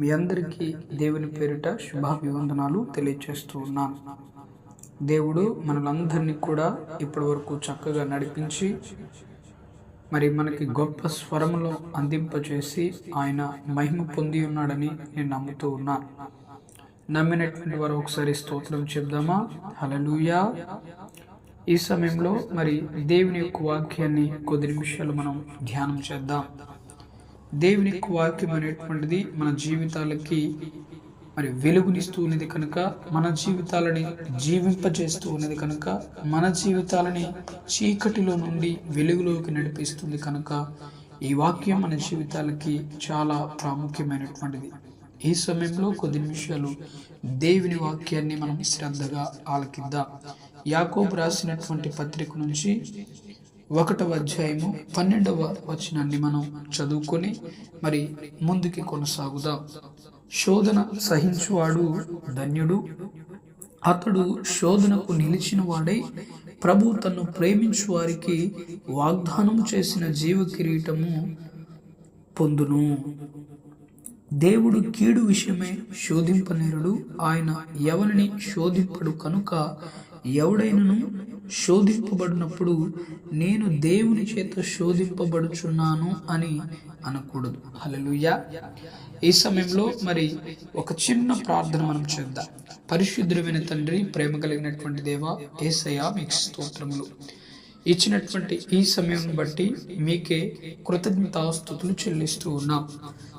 మీ అందరికీ దేవుని పేరిట శుభాభివందనాలు తెలియచేస్తూ ఉన్నాను. దేవుడు మనలందరినీ కూడా ఇప్పటి వరకు చక్కగా నడిపించి మరి మనకి గొప్ప స్వరములో అందింపచేసి ఆయన మహిమ పొంది ఉన్నాడని నేను నమ్ముతూ ఉన్నాను. నమ్మినటువంటి వారు ఒకసారి స్తోత్రం చెప్దామా? హలలుయా ఈ సమయంలో మరి దేవుని యొక్క వాక్యాన్ని కొద్ది నిమిషాలు మనం ధ్యానం చేద్దాం. దేవుని వాక్యం అనేటువంటిది మన జీవితాలకి మరి వెలుగునిస్తూ ఉన్నది కనుక మన జీవితాలని జీవింపజేస్తూ ఉన్నది కనుక మన జీవితాలని చీకటిలో నుండి వెలుగులోకి నడిపిస్తుంది కనుక ఈ వాక్యం మన జీవితాలకి చాలా ప్రాముఖ్యమైనటువంటిది. ఈ సమయంలో కొద్ది నిమిషాలు దేవుని వాక్యాన్ని మనం శ్రద్ధగా ఆలకిద్దాం. యాకోబు రాసినటువంటి పత్రిక నుంచి ఒకటవ అధ్యాయము పన్నెండవ వచనాన్ని మనం చదువుకొని మరి ముందుకి కొనసాగుదాం. శోధన సహించువాడు ధన్యుడు. అతడు శోధనకు నిలిచిన వాడై ప్రభు తను ప్రేమించు వారికి వాగ్దానం చేసిన జీవ కిరీటము పొందును. దేవుడు కీడు విషయమే శోధింపనేరుడు. ఆయన ఎవరిని శోధింపడు కనుక ఎవడైనను శోధింపబడినప్పుడు నేను దేవుని చేత శోధింపబడుచున్నాను అని అనకూడదు. హల్లెలూయా. ఈ సమయంలో మరి ఒక చిన్న ప్రార్థన మనం చేద్దాం. పరిశుద్ధమైన తండ్రి ప్రేమ కలిగినటువంటి దేవ ఏసయ్య మీకు స్తోత్రములు. ఇచ్చినటువంటి ఈ సమయం బట్టి మీకే కృతజ్ఞతాస్థుతులు చెల్లిస్తూ ఉన్నాం.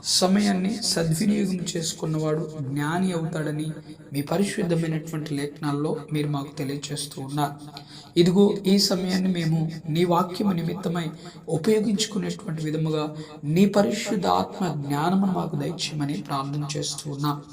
సమయాన్ని సద్వినియోగం చేసుకున్నవాడు జ్ఞాని అవుతాడని మీ పరిశుద్ధమైనటువంటి లేఖనాల్లో మీరు మాకు తెలియజేస్తూ ఉన్నారు. ఇదిగో ఈ సమయాన్ని మేము నీ వాక్యము నిమిత్తమై ఉపయోగించుకునేటువంటి విధముగా నీ పరిశుద్ధ ఆత్మ జ్ఞానమును మాకు దయచేయమని ప్రార్థన చేస్తూ ఉన్నాం.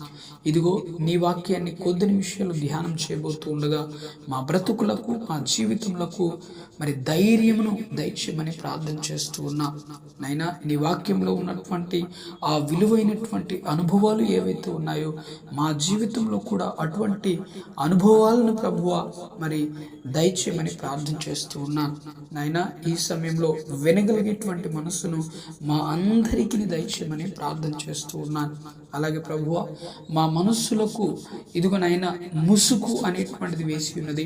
ఇదిగో నీ వాక్యాన్ని కొద్ది నిమిషాలు ధ్యానం చేయబోతూ ఉండగా మా బ్రతుకులకు మా జీవితములకు మరి ధైర్యమును దయచేయమని ప్రార్థన చేస్తూ ఉన్నాం. నైనా నీ వాక్యంలో ఉన్నటువంటి ఆ విలువైనటువంటి అనుభవాలు ఏవైతే ఉన్నాయో మా జీవితంలో కూడా అటువంటి అనుభవాలను ప్రభువ మరి దయచేయమని ప్రార్థన చేస్తూ ఉన్నాను. నాయన ఈ సమయంలో వినగలిగేటువంటి మనస్సును మా అందరికీ దయచేయమని ప్రార్థన చేస్తూ ఉన్నాను. అలాగే ప్రభువ మా మనస్సులకు ఇదిగోనైనా ముసుగు అనేటువంటిది వేసి ఉన్నది.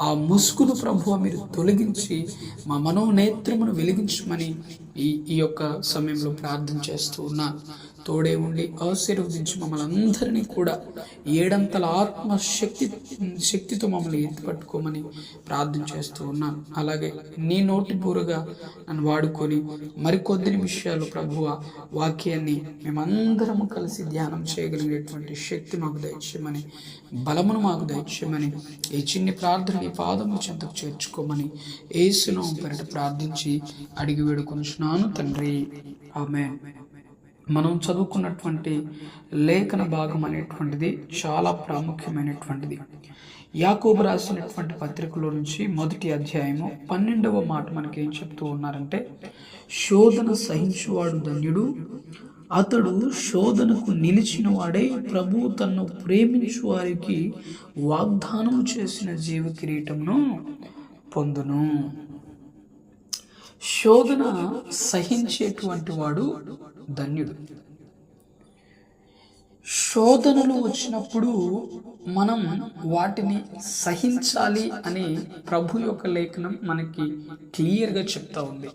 ఆ ముసుగును ప్రభువ మీరు తొలగించి మా మనోనేత్రమును వెలిగించమని ఈ ఈ యొక్క సమయంలో ప్రార్థన చేస్తూ ఉన్నాను తోడే ఉండి ఆశీర్వదించి మమ్మల్ని అందరినీ కూడా ఏడంతల ఆత్మ శక్తి శక్తితో మమ్మల్ని ఎత్తిపట్టుకోమని ప్రార్థన చేస్తూ ఉన్నాను అలాగే నీ నోటి బూరగా నన్ను వాడుకొని మరికొద్ది నిమిషాలు ప్రభువ వాక్యాన్ని మేమందరము కలిసి ధ్యానం చేయగలిగేటువంటి శక్తి మాకు దయచేయమని బలమును మాకు దయచేయమని ఈ చిన్ని ప్రార్థన నీ పాదము చెంతకు చేర్చుకోమని ఏసును పెరట ప్రార్థించి అడిగి వేడుకొనుచున్నాను తండ్రి. ఆమె మనం చదువుకున్నటువంటి లేఖన భాగం అనేటువంటిది చాలా ప్రాముఖ్యమైనటువంటిది. యాకోబు రాసినటువంటి పత్రికలో నుంచి మొదటి అధ్యాయము పన్నెండవ మాట మనకి ఏం చెప్తూ ఉన్నారంటే శోధన సహించువాడు ధన్యుడు అతడు శోధనకు నిలిచిన వాడే ప్రభు తన్ను ప్రేమించు వారికి వాగ్దానం చేసిన జీవ కిరీటంను పొందును. శోధన సహించేటువంటి వాడు ధన్యుడు. శోధనలు వచ్చినప్పుడు మనం వాటిని సహించాలి అని ప్రభు యొక్క లేఖనం మనకి క్లియర్గా చెప్తా ఉంది.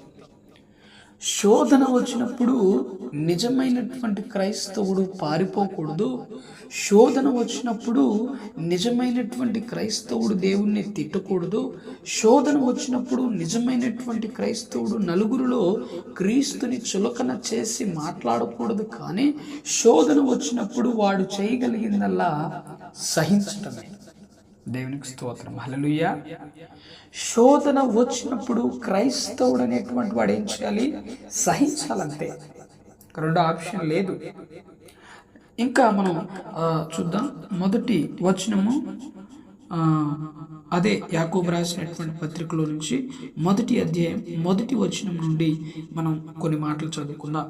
శోధన వచ్చినప్పుడు నిజమైనటువంటి క్రైస్తవుడు పారిపోకూడదు. శోధన వచ్చినప్పుడు నిజమైనటువంటి క్రైస్తవుడు దేవుణ్ణి తిట్టకూడదు. శోధన వచ్చినప్పుడు నిజమైనటువంటి క్రైస్తవుడు నలుగురిలో క్రీస్తుని చులకన చేసి మాట్లాడకూడదు కానీ శోధన వచ్చినప్పుడు వాడు చేయగలిగిందల్లా సహించటమే. దేవునికి స్తోత్రం. హలలుయ్య శోధన వచ్చినప్పుడు క్రైస్తవుడు అనేటువంటి వాడు ఏం చేయాలి? సహించాలంతే. రెండు ఆప్షన్ లేదు. ఇంకా మనం చూద్దాం. మొదటి వచనము అదే యాకోబు రాసినటువంటి పత్రికలో నుంచి మొదటి అధ్యాయం మొదటి వచనం నుండి మనం కొన్ని మాటలు చదువుకుందాం.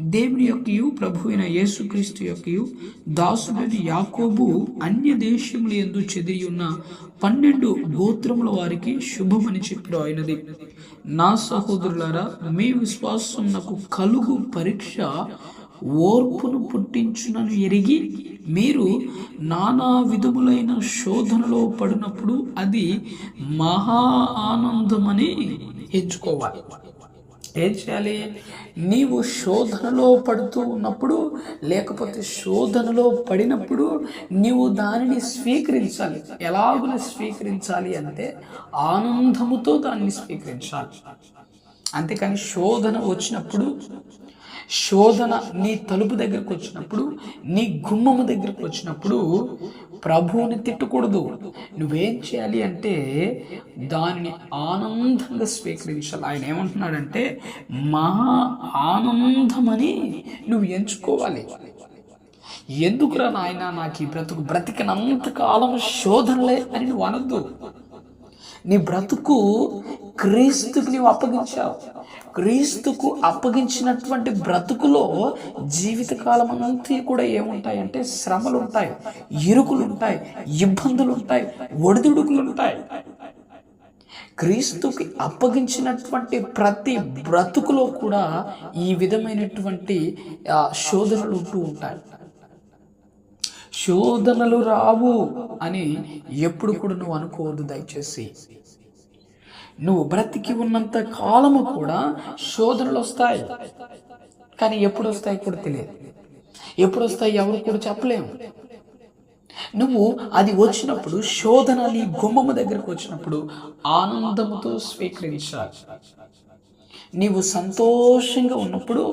దేవుని యొక్కయు ప్రభు అయిన యేసుక్రీస్తు యొక్కయు దాసుడని యాకోబు అన్య దేశములు ఎందు చెదిరి ఉన్న పన్నెండు గోత్రముల వారికి శుభమని చెప్పిన ఆయనది. నా సహోదరులారా మీ విశ్వాసం నాకు కలుగు పరీక్ష ఓర్పును పుట్టించునని ఎరిగి మీరు నానా విధములైన శోధనలో పడినప్పుడు అది మహా ఆనందమని ఎంచుకోవాలి. ఏం చేయాలి నీవు శోధనలో పడుతూ ఉన్నప్పుడు లేకపోతే శోధనలో పడినప్పుడు నీవు దానిని స్వీకరించాలి. ఎలాగున స్వీకరించాలి అంటే ఆనందముతో దాన్ని స్వీకరించాలి. అంతేకాని శోధన వచ్చినప్పుడు శోధన నీ తలుపు దగ్గరకు వచ్చినప్పుడు నీ గుమ్మము దగ్గరకు వచ్చినప్పుడు ప్రభువుని తిట్టకూడదు. నువ్వేం చేయాలి అంటే దానిని ఆనందంగా స్వీకరించాలి. ఆయన ఏమంటున్నాడంటే మహా ఆనందమని నువ్వు ఎంచుకోవాలి. ఎందుకురా నాయన నాకు ఈ బ్రతుకు బ్రతికినంత కాలం శోధనలే అని నువ్వు అనొద్దు. నీ బ్రతుకు క్రీస్తుకి నీవు అప్పగించావు. క్రీస్తుకు అప్పగించినటువంటి బ్రతుకులో జీవితకాలం అంతా కూడా ఏముంటాయంటే శ్రమలు ఉంటాయి ఇరుకులు ఉంటాయి ఇబ్బందులు ఉంటాయి ఒడిదుడుకులు ఉంటాయి క్రీస్తుకి అప్పగించినటువంటి ప్రతి బ్రతుకులో కూడా ఈ విధమైనటువంటి శోధనలు ఉంటూ ఉంటాయి. శోధనలు రావు అని ఎప్పుడు కూడా నువ్వు అనుకోవద్దు దయచేసి. నువ్వు బ్రతికి ఉన్నంత కాలము కూడా శోధనలు వస్తాయి. కానీ ఎప్పుడు వస్తాయి కూడా తెలియదు. ఎప్పుడు వస్తాయి ఎవరు కూడా చెప్పలేము. నువ్వు అది వచ్చినప్పుడు శోధన నీ గుమ్మము దగ్గరకు వచ్చినప్పుడు ఆనందముతో స్వీకరించాలి. నీవు సంతోషంగా ఉన్నప్పుడు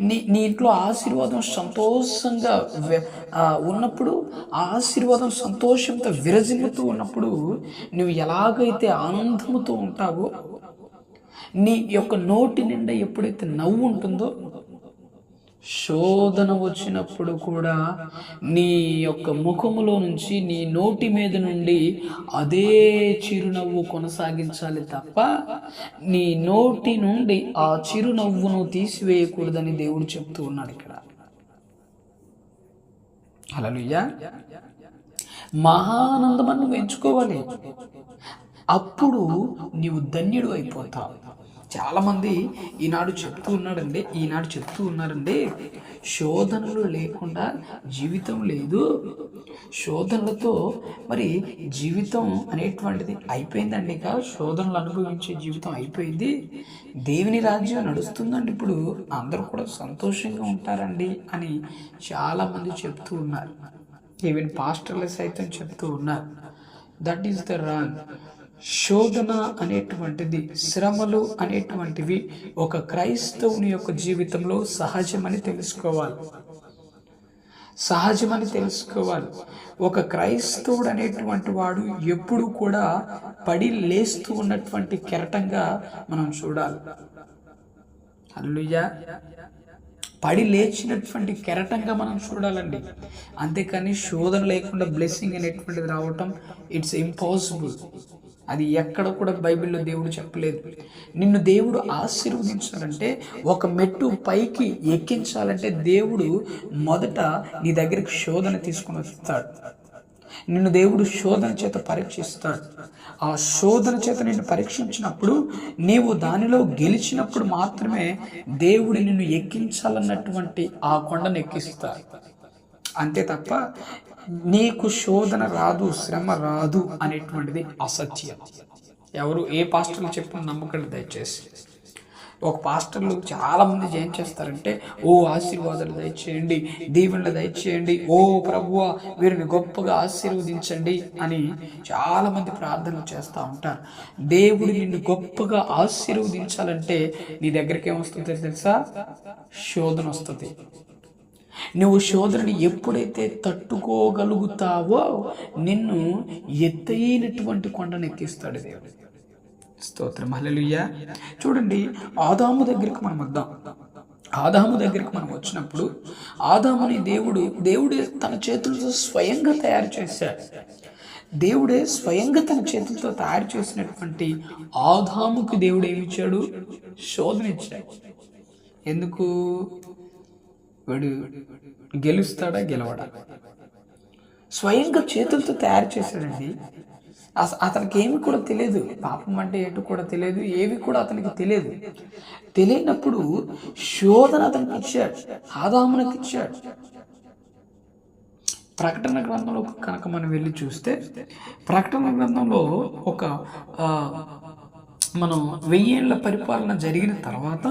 నీ నీ ఇంట్లో ఆశీర్వాదం సంతోషంగా ఉన్నప్పుడు ఆ ఆశీర్వాదం సంతోషంతో విరజిమ్ముతూ ఉన్నప్పుడు నువ్వు ఎలాగైతే ఆనందముతో ఉంటావో నీ యొక్క నోటి నిండా ఎప్పుడైతే నవ్వు ఉంటుందో శోధన వచ్చినప్పుడు కూడా నీ యొక్క ముఖములో నుంచి నీ నోటి మీద నుండి అదే చిరునవ్వు కొనసాగించాలి తప్ప నీ నోటి నుండి ఆ చిరునవ్వును తీసివేయకూడదని దేవుడు చెప్తూ ఉన్నాడు ఇక్కడ. అలలుయ్యా మహానందమని నువ్వు ఎంచుకోవాలి. అప్పుడు నీవు ధన్యుడు అయిపోతావు. చాలామంది ఈనాడు చెప్తూ ఉన్నాడండి ఈనాడు చెప్తూ ఉన్నారండి శోధనలు లేకుండా జీవితం లేదు. శోధనలతో మరి జీవితం అనేటువంటిది అయిపోయిందండి ఇక. శోధనలు అనుభవించే జీవితం అయిపోయింది. దేవుని రాజ్యం నడుస్తుందండి ఇప్పుడు. అందరూ కూడా సంతోషంగా ఉంటారండి అని చాలామంది చెప్తూ ఉన్నారు. ఈవెన్ పాస్టర్లెస్ సైతం చెప్తూ ఉన్నారు. దట్ ఈస్ ద రాంగ్ శోధన అనేటువంటిది శ్రమలు అనేటువంటివి ఒక క్రైస్తవుని యొక్క జీవితంలో సహజమని తెలుసుకోవాలి. సహజమని తెలుసుకోవాలి. ఒక క్రైస్తవుడు అనేటువంటి వాడు ఎప్పుడు కూడా పడి లేస్తూ ఉన్నటువంటి కెరటంగా మనం చూడాలి. హల్లెలూయా. పడి లేచినటువంటి కెరటంగా మనం చూడాలండి. అంతేకాని శోధన లేకుండా బ్లెస్సింగ్ అనేటువంటిది రావటం ఇట్స్ ఇంపాసిబుల్ అది ఎక్కడ కూడా బైబిల్లో దేవుడు చెప్పలేదు. నిన్ను దేవుడు ఆశీర్వదించాలంటే ఒక మెట్టు పైకి ఎక్కించాలంటే దేవుడు మొదట నీ దగ్గరికి శోధన తీసుకుని వస్తాడు. నిన్ను దేవుడు శోధన చేత పరీక్షిస్తాడు. ఆ శోధన చేత నిన్ను పరీక్షించినప్పుడు నీవు దానిలో గెలిచినప్పుడు మాత్రమే దేవుడు నిన్ను ఎక్కించాలన్నటువంటి ఆ కొండను ఎక్కిస్తాడు. అంతే తప్ప నీకు శోధన రాదు శ్రమ రాదు అనేటువంటిది అసత్యం. ఎవరు ఏ పాస్టర్లు చెప్పిన నమ్మకండి దయచేసి. ఒక పాస్టర్లు చాలామంది ఏం చేస్తారంటే ఓ ఆశీర్వాదాలు దయచేయండి దీవెనలు దయచేయండి ఓ ప్రభువ వీరిని గొప్పగా ఆశీర్వదించండి అని చాలామంది ప్రార్థనలు చేస్తూ ఉంటారు. దేవుడు నిన్ను గొప్పగా ఆశీర్వదించాలంటే నీ దగ్గరికి ఏమొస్తుందో తెలుసా? శోధన వస్తుంది. నువ్వు శోధనని ఎప్పుడైతే తట్టుకోగలుగుతావో నిన్ను ఎత్తైనటువంటి కొండను ఎక్కిస్తాడు దేవుడు. స్తోత్రం. హల్లెలూయా. చూడండి ఆదాము దగ్గరికి మనం వద్దాం. ఆదాము దగ్గరికి మనం వచ్చినప్పుడు ఆదాముని దేవుడు దేవుడే తన చేతులతో స్వయంగా తయారు చేశాడు దేవుడే స్వయంగా తన చేతులతో తయారు చేసినటువంటి ఆదాముకు దేవుడు ఏమిచ్చాడు శోధన ఇచ్చాడు. ఎందుకు? వాడు గెలుస్తాడా గెలవడా? స్వయంగా చేతులతో తయారు చేశాడండి. అస- అతనికి ఏమి కూడా తెలియదు. పాపం అంటే ఏంటో కూడా తెలియదు ఏవి కూడా అతనికి తెలియదు. తెలియనప్పుడు శోధన అతనికి ఇచ్చాడు ఆదామునకి ఇచ్చాడు. ప్రకటన గ్రంథంలో కనుక మనం వెళ్ళి చూస్తే ప్రకటన గ్రంథంలో ఒక మనం వెయ్యేళ్ళ పరిపాలన జరిగిన తర్వాత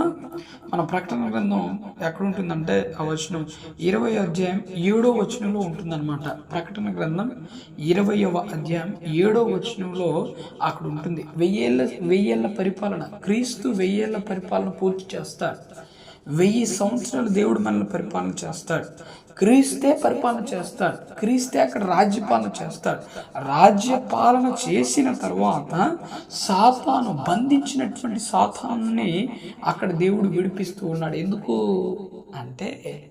మన ప్రకటన గ్రంథం ఎక్కడ ఉంటుందంటే ఆ వచనం ఇరవై అధ్యాయం ఏడో వచనంలో ఉంటుందన్నమాట. ప్రకటన గ్రంథం ఇరవయవ అధ్యాయం ఏడో వచనంలో అక్కడ ఉంటుంది. వెయ్యేళ్ళ వెయ్యేళ్ళ పరిపాలన క్రీస్తు వెయ్యేళ్ళ పరిపాలన పూర్తి చేస్తాడు. వెయ్యి సంవత్సరాలు దేవుడు మనల్ని పరిపాలన చేస్తాడు. క్రీస్తే పరిపాలన చేస్తాడు. క్రీస్తే అక్కడ రాజ్యపాలన చేస్తాడు. రాజ్యపాలన చేసిన తర్వాత సాతాను బంధించినటువంటి సాతాన్ని అక్కడ దేవుడు విడిపిస్తూ ఉన్నాడు. ఎందుకు అంటే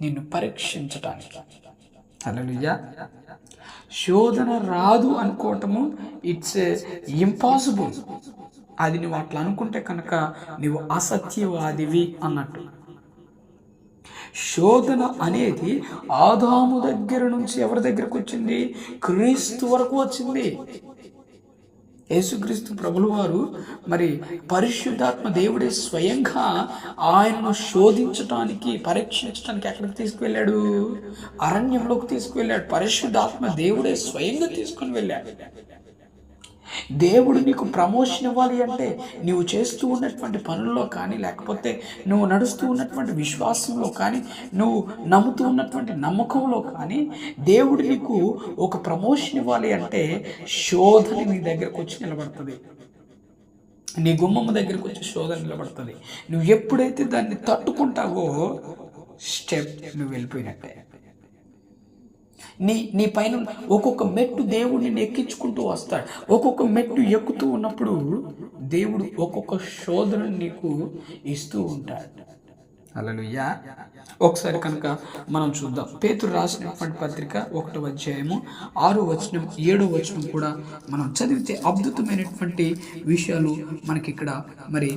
నిన్ను పరీక్షించటానికి. హల్లెలూయా. శోధన రాదు అనుకోవటము ఇట్స్ ఇంపాసిబుల్. అది నువ్వు అట్లా అనుకుంటే కనుక నువ్వు అసత్యవాదివి అన్నట్టు. శోధన అనేది ఆదాము దగ్గర నుంచి ఎవరి దగ్గరకు వచ్చింది? క్రీస్తు వరకు వచ్చింది. యేసుక్రీస్తు ప్రభులు వారు మరి పరిశుద్ధాత్మ దేవుడే స్వయంగా ఆయనను శోధించటానికి పరీక్షించడానికి ఎక్కడికి తీసుకువెళ్ళాడు? అరణ్యంలోకి తీసుకువెళ్ళాడు. పరిశుద్ధాత్మ దేవుడే స్వయంగా తీసుకుని వెళ్ళాడు. దేవుడు నీకు ప్రమోషన్ ఇవ్వాలి అంటే నువ్వు చేస్తూ ఉన్నటువంటి పనుల్లో కానీ లేకపోతే నువ్వు నడుస్తూ ఉన్నటువంటి విశ్వాసంలో కానీ నువ్వు నమ్ముతూ ఉన్నటువంటి నమ్మకంలో కానీ దేవుడు నీకు ఒక ప్రమోషన్ ఇవ్వాలి అంటే శోధన నీ దగ్గరకు వచ్చి నిలబడుతుంది. నీ గుమ్మమ్మ దగ్గరకు వచ్చి శోధన నిలబడుతుంది. నువ్వు ఎప్పుడైతే దాన్ని తట్టుకుంటావో స్టెప్ నువ్వు వెళ్ళిపోయినట్టే. నీ నీ పైన ఒక్కొక్క మెట్టు దేవుడు నిన్ను ఎక్కించుకుంటూ వస్తాడు. ఒక్కొక్క మెట్టు ఎక్కుతూ ఉన్నప్పుడు దేవుడు ఒక్కొక్క శోధన నీకు ఇస్తూ ఉంటాడు. అలలుయ్యా ఒకసారి కనుక మనం చూద్దాం. పేతురు రాసినటువంటి పత్రిక ఒకటో అధ్యాయము ఆరో వచనం ఏడో వచనం కూడా మనం చదివితే అద్భుతమైనటువంటి విషయాలు మనకి ఇక్కడ మరి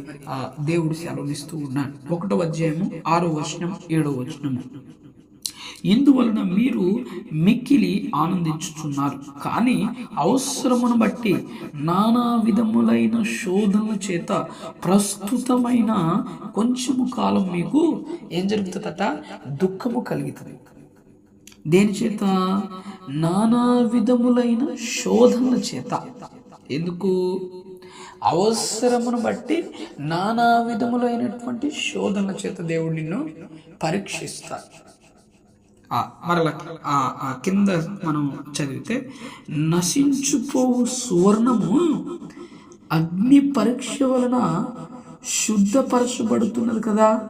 దేవుడు సెలవునిస్తూ ఉన్నాడు. ఒకటో అధ్యాయము ఆరో వచనం ఏడో వచనము. ఇందువలన మీరు మిక్కిలి ఆనందించుచున్నారు. కానీ అవసరమును బట్టి నానా విధములైన శోధనల చేత ప్రస్తుతమైన కొంచెము కాలం మీకు ఏం జరుగుతుందట? దుఃఖము కలుగుతుంది. దేని చేత? నానా విధములైన శోధనల చేత. ఎందుకు? అవసరమును బట్టి నానా విధములైనటువంటి శోధనల చేత దేవుడు నిన్ను పరీక్షిస్తాడు. మరల ఆ ఆ కింద మనం చదివితే నశించుపోవు సువర్ణము అగ్ని పరీక్ష వలన శుద్ధపరచబడుతున్నది కదా.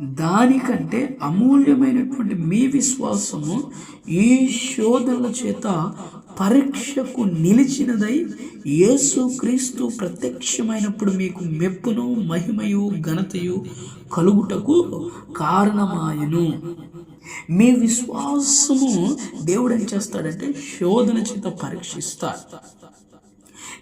దానికంటే అమూల్యమైనటువంటి మీ విశ్వాసము ఈ శోధనల చేత పరీక్షకు నిలిచినదై యేసుక్రీస్తు ప్రత్యక్షమైనప్పుడు మీకు మెప్పును మహిమయు ఘనతయు కలుగుటకు కారణమాయను. మీ విశ్వాసము దేవుడు ఏం చేస్తాడంటే శోధన చేత పరీక్షిస్తాడు.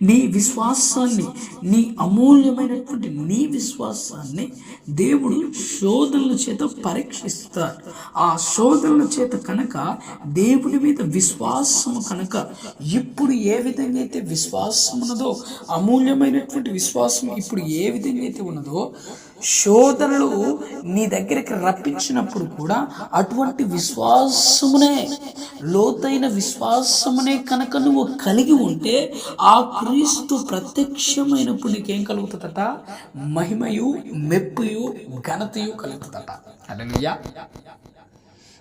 నీ విశ్వాసాన్ని నీ అమూల్యమైనటువంటి నీ విశ్వాసాన్ని దేవుడు శోధనల చేత పరీక్షిస్తాడు. ఆ శోధనల చేత కనుక దేవుని మీద విశ్వాసము కనుక ఇప్పుడు ఏ విధంగా అయితే విశ్వాసం ఉన్నదో అమూల్యమైనటువంటి విశ్వాసం ఇప్పుడు ఏ విధంగా అయితే ఉన్నదో శోధనలు నీ దగ్గరికి రప్పించినప్పుడు కూడా అటువంటి విశ్వాసమునే లోతైన విశ్వాసమునే కనుక నువ్వు కలిగి ఉంటే ఆ క్రీస్తు ప్రత్యక్షమైనప్పుడు నీకేం కలుగుతుందట? మహిమయు మెప్పుయు ఘనతయు కలుగుతుందట. అలలియా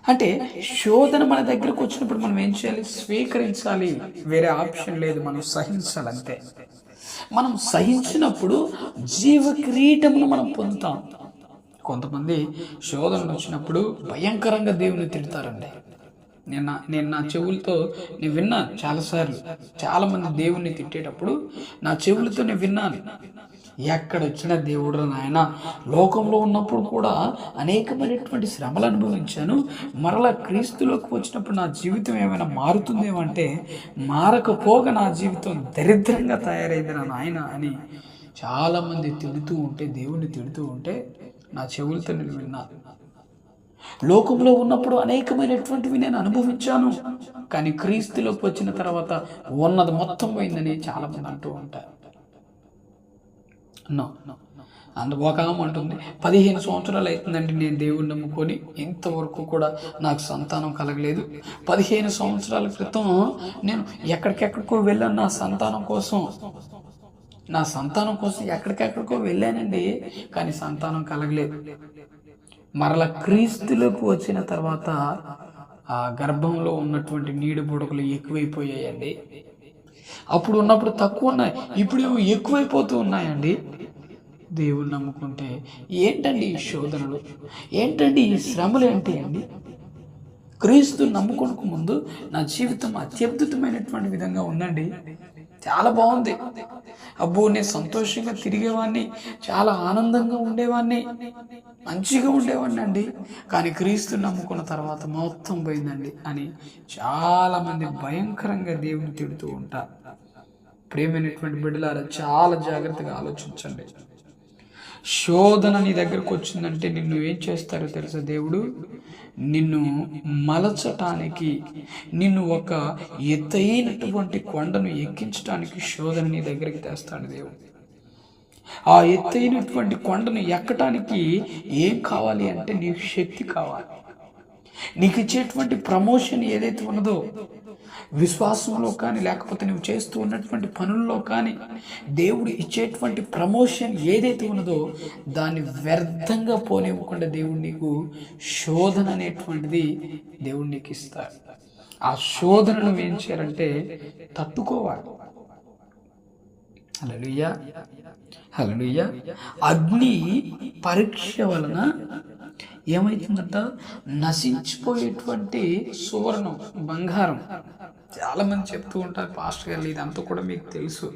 అంటే శోధన మన దగ్గరకు వచ్చినప్పుడు మనం ఏం చేయాలి? స్వీకరించాలి. వేరే ఆప్షన్ లేదు. మనం సహించాలంతే. మనం సహించినప్పుడు జీవ కిరీటమును మనం పొందుతాం. కొంతమంది శోధనలు వచ్చినప్పుడు భయంకరంగా దేవుని తిడతారండి. నిన్న నేను నా చెవులతో నేను విన్నాను చాలాసార్లు. చాలామంది దేవుణ్ణి తిట్టేటప్పుడు నా చెవులతో నేను విన్నాను. ఎక్కడొచ్చిన దేవుడు నాయన. లోకంలో ఉన్నప్పుడు కూడా అనేకమైనటువంటి శ్రమలు అనుభవించాను. మరలా క్రీస్తులోకి వచ్చినప్పుడు నా జీవితం ఏమైనా మారుతుందేమంటే మారకపోగా నా జీవితం దరిద్రంగా తయారైంది నా నాయన అని చాలామంది తిడుతూ ఉంటే దేవుణ్ణి తిడుతూ ఉంటే నా చెవులతో నేను విన్నాను లోకంలో ఉన్నప్పుడు అనేకమైనటువంటివి నేను అనుభవించాను. కానీ క్రీస్తులోకి వచ్చిన తర్వాత ఉన్నది మొత్తం పోయిందని చాలామంది అంటూ ఉంటారు. నో అందుబోకాలం ఒక అంటుంది పదిహేను సంవత్సరాలు అవుతుందండి నేను దేవుడిని నమ్ముకొని ఇంతవరకు కూడా నాకు సంతానం కలగలేదు. పదిహేను సంవత్సరాల క్రితం నేను ఎక్కడికెక్కడికో వెళ్ళాను నా సంతానం కోసం. నా సంతానం కోసం ఎక్కడికెక్కడికో వెళ్ళానండి కానీ సంతానం కలగలేదు. మరల క్రీస్తులోకి వచ్చిన తర్వాత ఆ గర్భంలో ఉన్నటువంటి నీడ బుడకలు ఎక్కువైపోయాయండి. అప్పుడు ఉన్నప్పుడు తక్కువ ఉన్నాయి ఇప్పుడు ఎక్కువైపోతూ ఉన్నాయండి. దేవుని నమ్ముకుంటే ఏంటండి ఈ శోధనలు? ఏంటండి ఈ శ్రమలు ఏంటి అండి? క్రీస్తు నమ్ముకోనకు ముందు నా జీవితం అత్యద్భుతమైనటువంటి విధంగా ఉందండి. చాలా బాగుంది. అబ్బో నేను సంతోషంగా తిరిగేవాడిని చాలా ఆనందంగా ఉండేవాడిని మంచిగా ఉండేవాడిని అండి. కానీ క్రీస్తు నమ్ముకున్న తర్వాత మొత్తం పోయిందండి అని చాలామంది భయంకరంగా దేవుని తిడుతూ ఉంటారు. ప్రేమైనటువంటి బిడ్డలారా చాలా జాగ్రత్తగా ఆలోచించండి. శోధన నీ దగ్గరకు వచ్చిందంటే నిన్ను ఏం చేస్తారో తెలుసా దేవుడు? నిన్ను మలచటానికి నిన్ను ఒక ఎత్తైనటువంటి కొండను ఎక్కించడానికి శోధన నీ దగ్గరికి తెస్తాడు దేవుడు. ఆ ఎత్తైనటువంటి కొండను ఎక్కటానికి ఏం కావాలి అంటే నీకు శక్తి కావాలి. నీకు ఇచ్చేటువంటి ప్రమోషన్ ఏదైతే ఉన్నదో విశ్వాసంలో కానీ లేకపోతే నువ్వు చేస్తూ ఉన్నటువంటి పనుల్లో కానీ దేవుడు ఇచ్చేటువంటి ప్రమోషన్ ఏదైతే ఉన్నదో దాన్ని వ్యర్థంగా పోనివ్వకుండా దేవుడు నీకు శోధన అనేటువంటిది దేవుడు నీకు ఇస్తాడు. ఆ శోధనను ఏం చేయాలంటే తట్టుకోవాలి. హలలుయ్యా హలలుయ్యా అగ్ని పరీక్ష వలన ఏమవుతుందంట నశించిపోయేటువంటి సువర్ణం బంగారం. చాలామంది చెప్తూ ఉంటారు పాస్టర్ గారు ఇదంతా కూడా మీకు తెలుసు.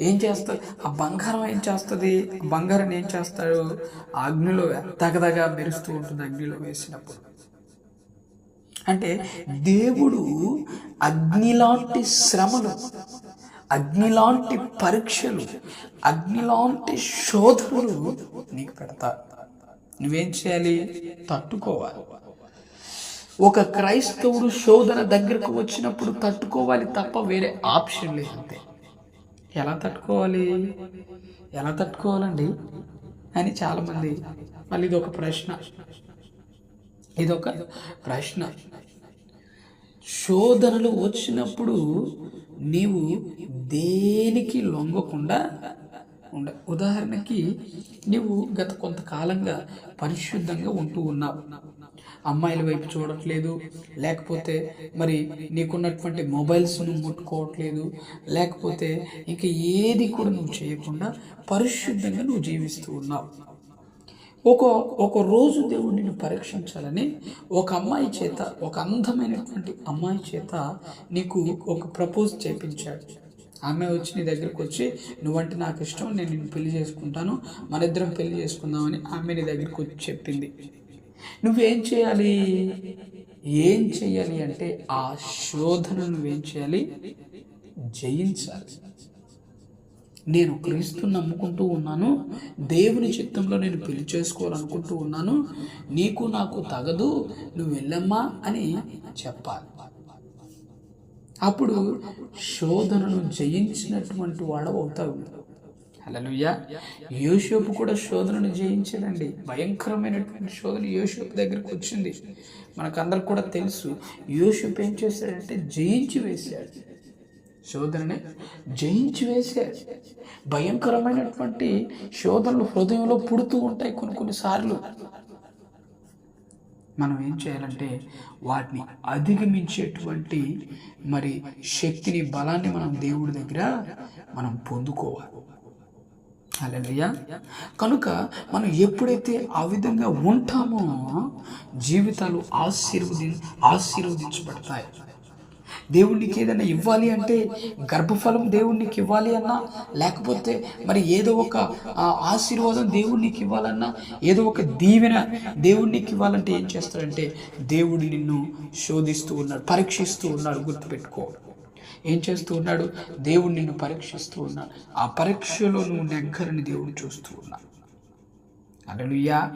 ఏం చేస్తుంది ఆ బంగారం ఏం చేస్తుంది? బంగారం ఏం చేస్తాడు? ఆ అగ్నిలో తగదగా మెరుస్తూ ఉంటుంది అగ్నిలో వేసినప్పుడు. అంటే దేవుడు అగ్నిలాంటి శ్రమలు అగ్నిలాంటి పరీక్షలు అగ్నిలాంటి శోధనలు నీకు పెడతారు నువ్వేం చేయాలి? తట్టుకోవాలి. ఒక క్రైస్తవుడు శోధన దగ్గరకు వచ్చినప్పుడు తట్టుకోవాలి తప్ప వేరే ఆప్షన్ లేదు అంతే. ఎలా తట్టుకోవాలి? ఎలా తట్టుకోవాలండి? అని చాలామంది మళ్ళీ ఇది ఒక ప్రశ్న. ఇదొక ప్రశ్న. శోధనలు వచ్చినప్పుడు నీవు దేనికి లొంగకుండా ఉండ ఉదాహరణకి నీవు గత కొంతకాలంగా పరిశుద్ధంగా ఉంటూ ఉన్నావు. అమ్మాయిల వైపు చూడట్లేదు. లేకపోతే మరి నీకున్నటువంటి మొబైల్స్ను ముట్టుకోవట్లేదు. లేకపోతే ఇంకా ఏది కూడా నువ్వు చేయకుండా పరిశుద్ధంగా నువ్వు జీవిస్తూ ఉన్నావు. ఒక ఒక రోజు దేవుడిని పరీక్షించాలని ఒక అమ్మాయి చేత ఒక అందమైనటువంటి అమ్మాయి చేత నీకు ఒక ప్రపోజ్ చేపించాడు. ఆమె వచ్చి నీ దగ్గరికి వచ్చి నువ్వంటే నాకు ఇష్టం నేను నిన్ను పెళ్ళి చేసుకుంటాను మన ఇద్దరం పెళ్ళి చేసుకుందామని ఆమె నీ దగ్గరికి వచ్చి చెప్పింది. నువ్వేం చేయాలి? ఏం చేయాలి అంటే ఆ శోధనను నువ్వేం చేయాలి? జయించాలి. నేను క్రీస్తు నమ్ముకుంటూ ఉన్నాను. దేవుని చిత్తంలో నేను పెళ్ళి చేసుకోవాలనుకుంటూ ఉన్నాను. నీకు నాకు తగదు. నువ్వు వెళ్ళమ్మా అని చెప్పాలి. అప్పుడు శోధనను జయించినటువంటి వాడు అవుతావు. హలలుయ్య యోషోపు కూడా శోధనను జయించాడండి. భయంకరమైనటువంటి శోధన యోషోపు దగ్గరకు వచ్చింది. మనకందరికి కూడా తెలుసు యోషోపు ఏం చేశాడంటే జయించి వేశాడు. శోధనని జయించి వేశాడు. భయంకరమైనటువంటి శోధనలు హృదయంలో పుడుతూ ఉంటాయి కొన్ని కొన్నిసార్లు మనం ఏం చేయాలంటే వాటిని అధిగమించేటువంటి మరి శక్తిని బలాన్ని మనం దేవుడి దగ్గర మనం పొందుకోవాలి. అలలియా కనుక మనం ఎప్పుడైతే ఆ విధంగా ఉంటామో జీవితాలు ఆశీర్వది ఆశీర్వదించబడతాయి. దేవుడికి ఏదైనా ఇవ్వాలి అంటే గర్భఫలం దేవుడికి ఇవ్వాలి అన్నా లేకపోతే మరి ఏదో ఒక ఆశీర్వాదం దేవుడికి ఇవ్వాలన్నా ఏదో ఒక దీవెన దేవుడికి ఇవ్వాలంటే ఏం చేస్తాడంటే దేవుడు నిన్ను శోధిస్తూ ఉన్నాడు పరీక్షిస్తూ ఉన్నాడు గుర్తుపెట్టుకో. ఏం చేస్తూ ఉన్నాడు? దేవుడు నిన్ను పరీక్షిస్తూ ఉన్నాడు ఆ పరీక్షలో నువ్వు నెగ్గరని దేవుడు చూస్తూ ఉన్నా. అలలుయ్యా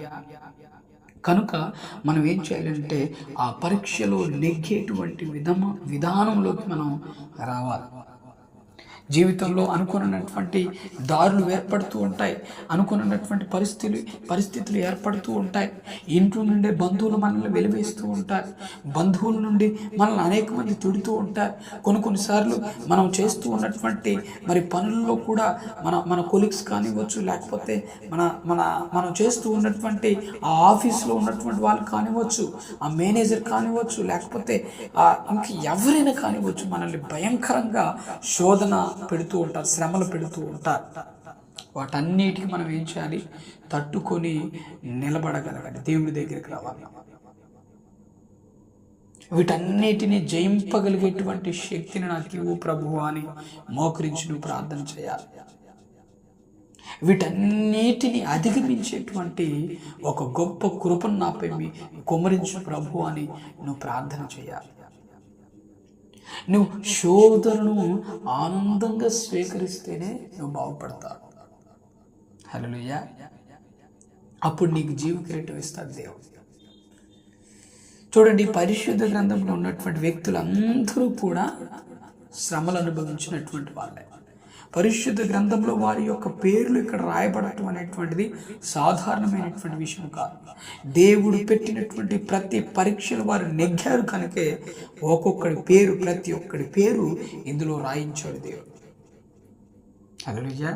కనుక మనం ఏం చేయాలంటే ఆ పరీక్షలో నెగ్గేటువంటి విధమ విధానంలోకి మనం రావాలి. జీవితంలో అనుకున్నటువంటి దారులు ఏర్పడుతూ ఉంటాయి. అనుకున్నటువంటి పరిస్థితులు పరిస్థితులు ఏర్పడుతూ ఉంటాయి. ఇంట్లో నుండి బంధువులు మనల్ని వెలివేస్తూ ఉంటారు. బంధువుల నుండి మనల్ని అనేక మంది తిడుతూ ఉంటారు. కొన్ని కొన్నిసార్లు మనం చేస్తూ ఉన్నటువంటి మరి పనుల్లో కూడా మన మన కొలీగ్స్ కానివ్వచ్చు లేకపోతే మన మన మనం చేస్తూ ఉన్నటువంటి ఆ ఆఫీస్లో ఉన్నటువంటి వాళ్ళు కానివ్వచ్చు ఆ మేనేజర్ కానివ్వచ్చు లేకపోతే ఆ ఇంక ఎవరైనా కానివ్వచ్చు మనల్ని భయంకరంగా శోధన పెడుతూ ఉంటారు శ్రమలు పెడుతూ ఉంటారు. వాటన్నిటికీ మనం ఏం చేయాలి? తట్టుకొని నిలబడగలగాలి దేవుడి దగ్గరికి రావాలి. వీటన్నిటిని జయింపగలిగేటువంటి శక్తిని నాకు ఇవ్వు ప్రభు అని మోకరించి నువ్వు ప్రార్థన చేయాలి. వీటన్నిటిని అధిగమించేటువంటి ఒక గొప్ప కృపను నాపై కుమరించు ప్రభు అని నువ్వు ప్రార్థన చేయాలి. నువ్వు శోధనను ఆనందంగా స్వీకరిస్తేనే నువ్వు బాగుపడతావు. హలోయ అప్పుడు నీకు జీవ కిరీటం ఇస్తాడు దేవుడు. చూడండి పరిశుద్ధ గ్రంథంలో ఉన్నటువంటి వ్యక్తులందరూ కూడా శ్రమలు అనుభవించినటువంటి వాళ్ళే. పరిశుద్ధ గ్రంథంలో వారి యొక్క పేర్లు ఇక్కడ రాయబడటం అనేటువంటిది సాధారణమైనటువంటి విషయం కాదు. దేవుడు పెట్టినటువంటి ప్రతి పరీక్షలు వారు నెగ్గారు కనుకే ఒక్కొక్కడి పేరు ప్రతి ఒక్కడి పేరు ఇందులో రాయించాడు దేవుడు. అలలుయ్య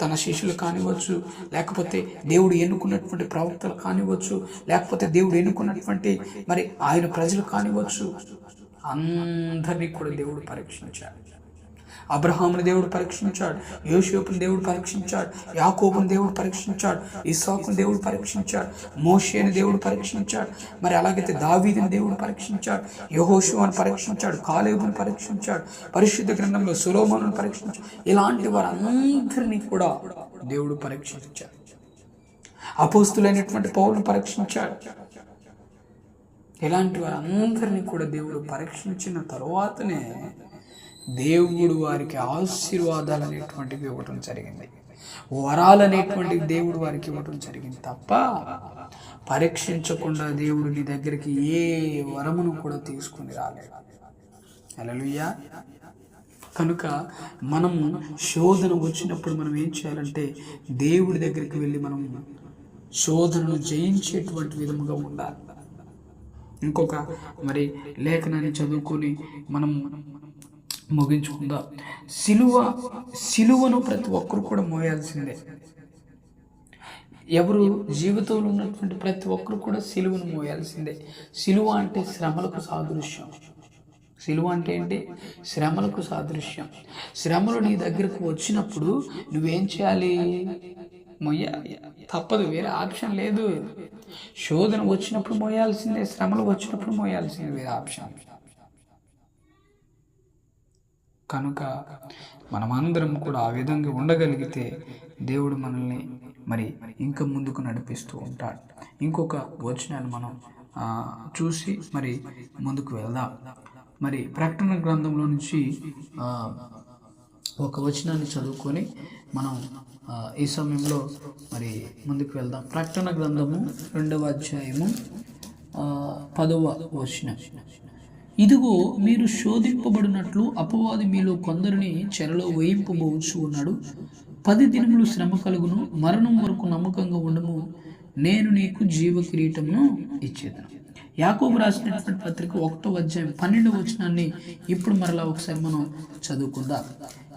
తన శిష్యులు కానివ్వచ్చు లేకపోతే దేవుడు ఎన్నుకున్నటువంటి ప్రవక్తలు కానివ్వచ్చు లేకపోతే దేవుడు ఎన్నుకున్నటువంటి మరి ఆయన ప్రజలు కానివ్వచ్చు అందరినీ కూడా దేవుడు పరీక్షించాడు. అబ్రహాముని దేవుడు పరీక్షించాడు యోషేపుని దేవుడు పరీక్షించాడు యాకోబుని దేవుడు పరీక్షించాడు ఇసాకుని దేవుడు పరీక్షించాడు మోషేని దేవుడు పరీక్షించాడు మరి అలాగైతే దావీదిని దేవుడు పరీక్షించాడు యహోషువాని పరీక్షించాడు కాలేబుని పరీక్షించాడు పరిశుద్ధ గ్రంథంలో సులోమను పరీక్షించాడు. ఇలాంటి వారందరినీ కూడా దేవుడు పరీక్షించాడు. అపోస్తులైనటువంటి పౌరులను పరీక్షించాడు. ఇలాంటి వారందరినీ కూడా దేవుడు పరీక్షించిన తరువాతనే దేవుడు వారికి ఆశీర్వాదాలు అనేటువంటివి ఇవ్వటం జరిగింది. వరాలు అనేటువంటివి దేవుడు వారికి ఇవ్వటం జరిగింది తప్ప పరీక్షించకుండా దేవుడు నీ దగ్గరికి ఏ వరమును కూడా తీసుకుని రాలేదు. అలలుయ్యా కనుక మనం శోధన వచ్చినప్పుడు మనం ఏం చేయాలంటే దేవుడి దగ్గరికి వెళ్ళి మనం శోధనను జయించేటువంటి విధముగా ఉండాలి. ఇంకొక మరి లేఖనాన్ని చదువుకొని మనం ముగించుకుందాం. సిలువ సిలువను ప్రతి ఒక్కరు కూడా మోయాల్సిందే. ఎవరు జీవితంలో ఉన్నటువంటి ప్రతి ఒక్కరు కూడా సిలువను మోయాల్సిందే. సిలువ అంటే శ్రమలకు సాదృశ్యం. సిలువ అంటే ఏంటి? శ్రమలకు సాదృశ్యం. శ్రమలు నీ దగ్గరకు వచ్చినప్పుడు నువ్వేం చేయాలి? మొయ్యాలి తప్పదు వేరే ఆప్షన్ లేదు. శోధన వచ్చినప్పుడు మోయాల్సిందే శ్రమలు వచ్చినప్పుడు మోయాల్సిందే వేరే ఆప్షన్. కనుక మనమందరం కూడా ఆ విధంగా ఉండగలిగితే దేవుడు మనల్ని మరి ఇంకా ముందుకు నడిపిస్తూ ఉంటాడు. ఇంకొక వచనాన్ని మనం చూసి మరి ముందుకు వెళ్దాం. మరి ప్రకటన గ్రంథంలో నుంచి ఒక వచనాన్ని చదువుకొని మనం ఈ సమయంలో మరి ముందుకు వెళ్దాం. ప్రకటన గ్రంథము రెండవ అధ్యాయము పదవ వచనం. ఇదిగో మీరు శోధింపబడినట్లు అపవాది మీలో కొందరిని చెరలో వేయింపబోవచ్చు ఉన్నాడు పది దినములు శ్రమ కలుగును మరణం వరకు నమ్మకంగా ఉండము. నేను నీకు జీవ కిరీటమును ఇచ్చేదను. యాకోబు రాసినటువంటి పత్రిక ఒకటో అధ్యాయం పన్నెండు వచనాన్ని ఇప్పుడు మరలా ఒకసారి మనం చదువుకుందాం.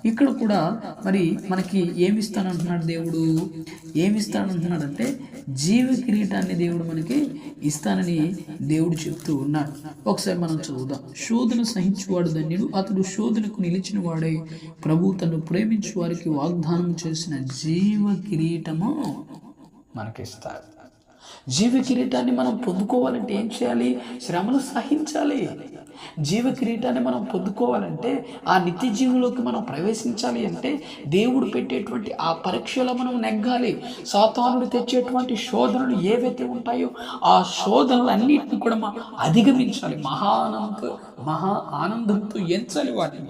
ఇక్కడ కూడా మరి మనకి ఏమిస్తానంటున్నాడు దేవుడు? ఏమిస్తానంటున్నాడు అంటే జీవ కిరీటాన్ని దేవుడు మనకి ఇస్తానని దేవుడు చెప్తూ ఉన్నాడు. ఒకసారి మనం చదువుదాం. శోధన సహించువాడు ధన్యుడు అతడు శోధనకు నిలిచిన వాడే ప్రభు తను ప్రేమించు వారికి వాగ్దానం చేసిన జీవ కిరీటము మనకిస్తాడు. జీవ కిరీటాన్ని మనం పొందుకోవాలంటే ఏం చేయాలి? శ్రమను సహించాలి. జీవ కిరీటాన్ని మనం పొందుకోవాలంటే ఆ నిత్య జీవంలోకి మనం ప్రవేశించాలి అంటే దేవుడు పెట్టేటువంటి ఆ పరీక్షలో మనం నెగ్గాలి. సాతానుడు తెచ్చేటువంటి శోధనలు ఏవైతే ఉంటాయో ఆ శోధనలన్నింటినీ కూడా మనం అధిగమించాలి. మహానంద మహా ఆనందంతో ఎంచాలి వాటిని.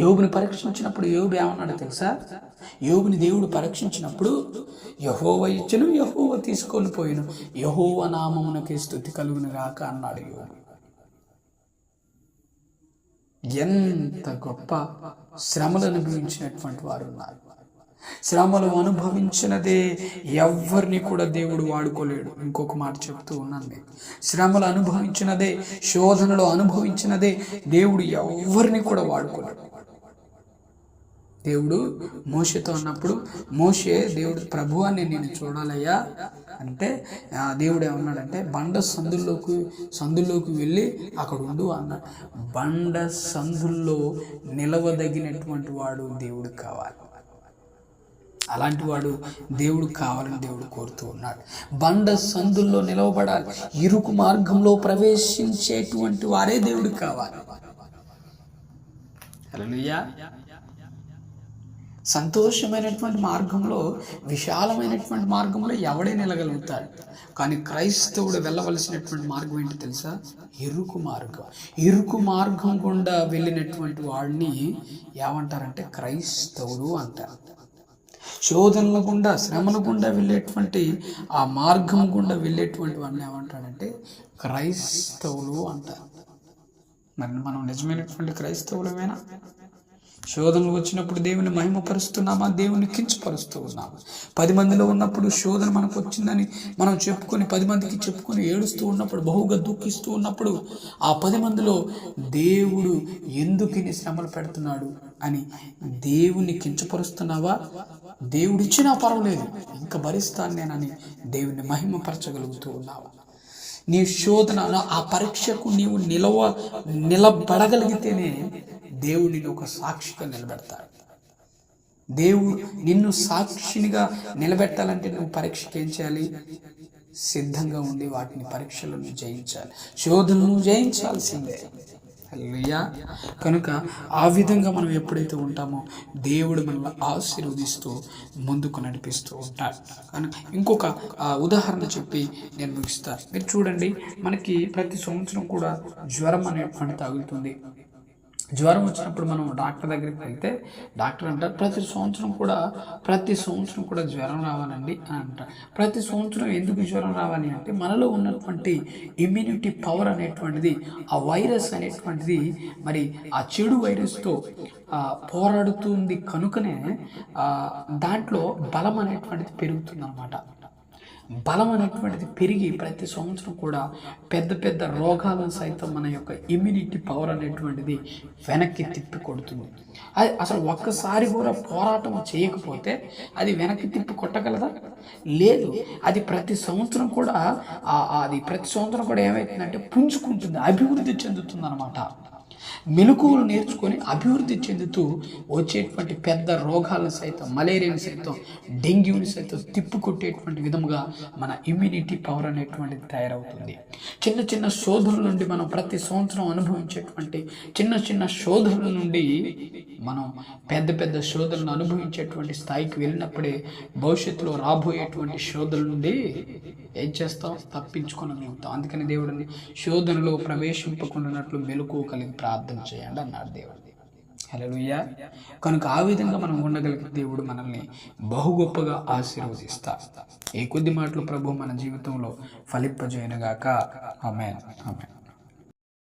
యోగుని పరీక్షించినప్పుడు యోగు ఏమన్నాడు తెలుసా? యోగుని దేవుడు పరీక్షించినప్పుడు యహోవ ఇచ్చను యహోవ తీసుకొని పోయిను. యహోవ నామమునకే స్థుతి కలుగును గాక అన్నాడు యోగు ఎంత గొప్ప శ్రమలు అనుభవించినటువంటి వారు ఉన్నారు శ్రమలు అనుభవించినదే ఎవరిని కూడా దేవుడు వాడుకోలేడు. ఇంకొక మాట చెప్తూ ఉన్నాను నేను. శ్రమలు అనుభవించినదే శోధనలు అనుభవించినదే దేవుడు ఎవరిని కూడా వాడుకోలేడు. దేవుడు మోషతో ఉన్నప్పుడు మోషే దేవుడు ప్రభువాన్ని నేను చూడాలయ్యా అంటే దేవుడు ఏమన్నాడంటే బండ సందుల్లోకి సందుల్లోకి వెళ్ళి అక్కడ ఉండు అన్నాడు బండ సందుల్లో నిలవదగినటువంటి వాడు దేవుడు కావాలి. అలాంటి వాడు దేవుడు కావాలని దేవుడు కోరుతూ ఉన్నాడు. బండ సందుల్లో నిలవబడాలి. ఇరుకు మార్గంలో ప్రవేశించేటువంటి వారే దేవుడు కావాలి. అలా సంతోషమైనటువంటి మార్గంలో విశాలమైనటువంటి మార్గంలో ఎవడే నిలగలుగుతాడు. కానీ క్రైస్తవుడు వెళ్ళవలసినటువంటి మార్గం ఏంటి తెలుసా? ఇరుకు మార్గం. ఇరుకు మార్గం గుండా వెళ్ళినటువంటి వాడిని ఏమంటారంటే క్రైస్తవుడు అంటారు. శోధనల గుండా శ్రమల గుండా వెళ్ళేటువంటి ఆ మార్గం గుండా వెళ్ళేటువంటి వాడిని ఏమంటాడంటే క్రైస్తవులు అంటారు. మరి మనం నిజమైనటువంటి క్రైస్తవులమేనా? శోధనలు వచ్చినప్పుడు దేవుని మహిమపరుస్తున్నామా? దేవుని కించపరుస్తూ ఉన్నామా? పది మందిలో ఉన్నప్పుడు శోధన మనకు వచ్చిందని మనం చెప్పుకొని పది మందికి చెప్పుకొని ఏడుస్తూ ఉన్నప్పుడు బహుగా దుఃఖిస్తూ ఉన్నప్పుడు ఆ పది మందిలో దేవుడు ఎందుకు ఇన్ని శ్రమలు పెడుతున్నాడు అని దేవుని కించపరుస్తున్నావా? దేవుడిచ్చినా పర్వాలేదు. ఇంకా భరిస్తాను నేనని దేవుని మహిమపరచగలుగుతూ ఉన్నావా? నీ శోధన ఆ పరీక్షకు నీవు నిలవ నిలబడగలిగితేనే దేవుడు నిన్ను ఒక సాక్షిగా నిలబెడతాడు. దేవుడు నిన్ను సాక్షినిగా నిలబెట్టాలంటే నువ్వు పరీక్షకి ఏం చేయాలి? సిద్ధంగా ఉండి వాటిని పరీక్షలను జయించాలి. శోధనను జయించాల్సిందే. హల్లెలూయా. కనుక ఆ విధంగా మనం ఎప్పుడైతే ఉంటామో దేవుడు మనల్ని ఆశీర్వదిస్తూ ముందుకు నడిపిస్తూ ఉంటాడు. కనుక ఇంకొక ఉదాహరణ చెప్పి నేను ముగిస్తాను మీరు చూడండి మనకి ప్రతి సంవత్సరం కూడా జ్వరం అనేటువంటి తగులుతుంది జ్వరం వచ్చినప్పుడు మనం డాక్టర్ దగ్గరికి వెళ్తే డాక్టర్ అంటారు ప్రతి సంవత్సరం కూడా ప్రతి సంవత్సరం కూడా జ్వరం రావాలండి అని అంటారు. ప్రతి సంవత్సరం ఎందుకు జ్వరం రావాలి అంటే మనలో ఉన్నటువంటి ఇమ్యూనిటీ పవర్ అనేటువంటిది ఆ వైరస్ అనేటువంటిది మరి ఆ చెడు వైరస్తో పోరాడుతుంది కనుకనే దాంట్లో బలం అనేటువంటిది పెరుగుతుంది బలం అనేటువంటిది పెరిగి ప్రతి సంవత్సరం కూడా పెద్ద పెద్ద రోగాలను సైతం మన యొక్క ఇమ్యూనిటీ పవర్ అనేటువంటిది వెనక్కి తిప్పి కొడుతుంది. అది అసలు ఒక్కసారి కూడా పోరాటం చేయకపోతే అది వెనక్కి తిప్పి కొట్టగలదా? లేదు. అది ప్రతి సంవత్సరం కూడా అది ప్రతి సంవత్సరం కూడా ఏమవుతుందంటే పుంజుకుంటుంది అభివృద్ధి చెందుతుంది అనమాట మెలకువలు నేర్చుకొని అభివృద్ధి చెందుతూ వచ్చేటువంటి పెద్ద రోగాలను సైతం మలేరియాని సైతం డెంగ్యూని సైతం తిప్పుకొట్టేటువంటి విధముగా మన ఇమ్యూనిటీ పవర్ అనేటువంటిది తయారవుతుంది. చిన్న చిన్న శోధనల నుండి మనం ప్రతి సంవత్సరం అనుభవించేటువంటి చిన్న చిన్న శోధనల నుండి మనం పెద్ద పెద్ద శోధనలు అనుభవించేటువంటి స్థాయికి వెళ్ళినప్పుడే భవిష్యత్తులో రాబోయేటువంటి శోధనల నుండి ఏం చేస్తాం? తప్పించుకోగలుగుతాం అందుకని దేవుడిని శోధనలో ప్రవేశింపకుండానట్లు మెలకు కలిగి ప్రార్థన చేయండి అన్నాడు దేవుడు. హల్లెలూయా. కనుక ఆ విధంగా మనం ఉండగలిగిన దేవుడు మనల్ని బహు గొప్పగా ఆశీర్వదిస్తా. ఏ కొద్ది మాటలు ప్రభు మన జీవితంలో ఫలింపజేయనుగాక. ఆమె ఆమె